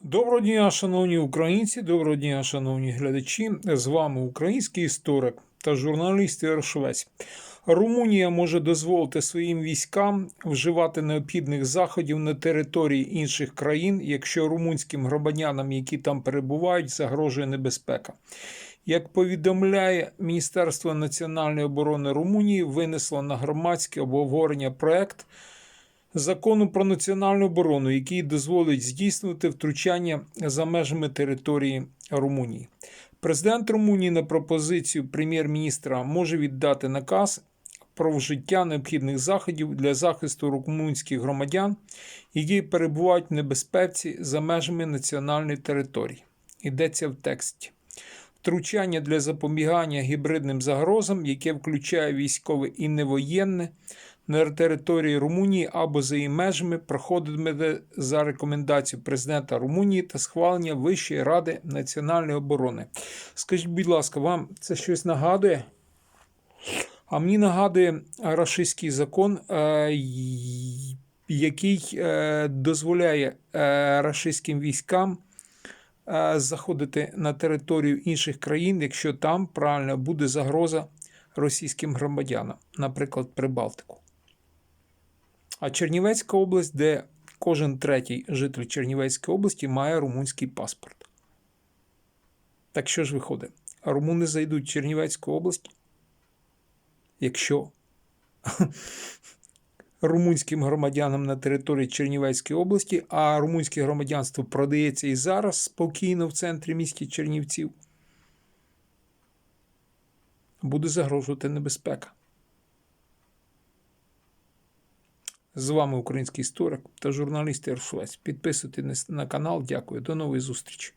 Доброго дня, шановні українці, доброго дня, шановні глядачі. З вами український історик та журналіст Ігор Швець. Румунія може дозволити своїм військам вживати необхідних заходів на території інших країн, якщо румунським громадянам, які там перебувають, загрожує небезпека. Як повідомляє Міністерство національної оборони Румунії, винесло на громадське обговорення проект закону про національну оборону, який дозволить здійснювати втручання за межами території Румунії. Президент Румунії на пропозицію прем'єр-міністра може віддати наказ про вжиття необхідних заходів для захисту румунських громадян, які перебувають в небезпеці за межами національної території. Йдеться в тексті. Втручання для запобігання гібридним загрозам, яке включає військове і невоєнне, на території Румунії або за її межами проходитиме за рекомендацією президента Румунії та схвалення Вищої ради національної оборони. Скажіть, будь ласка, вам це щось нагадує? А мені нагадує рашистський закон, е, який е, дозволяє е, рашистським військам заходити на територію інших країн, якщо там правильно буде загроза російським громадянам, наприклад, Прибалтику. А Чернівецька область, де кожен третій житель Чернівецької області має румунський паспорт. Так що ж виходить? Румуни зайдуть в Чернівецьку область, якщо румунським громадянам на території Чернівецької області, а румунське громадянство продається і зараз спокійно в центрі міста Чернівців, буде загрожувати небезпека. З вами український історик та журналіст Ігор Швець. Підписуйтесь на канал. Дякую. До нової зустрічі.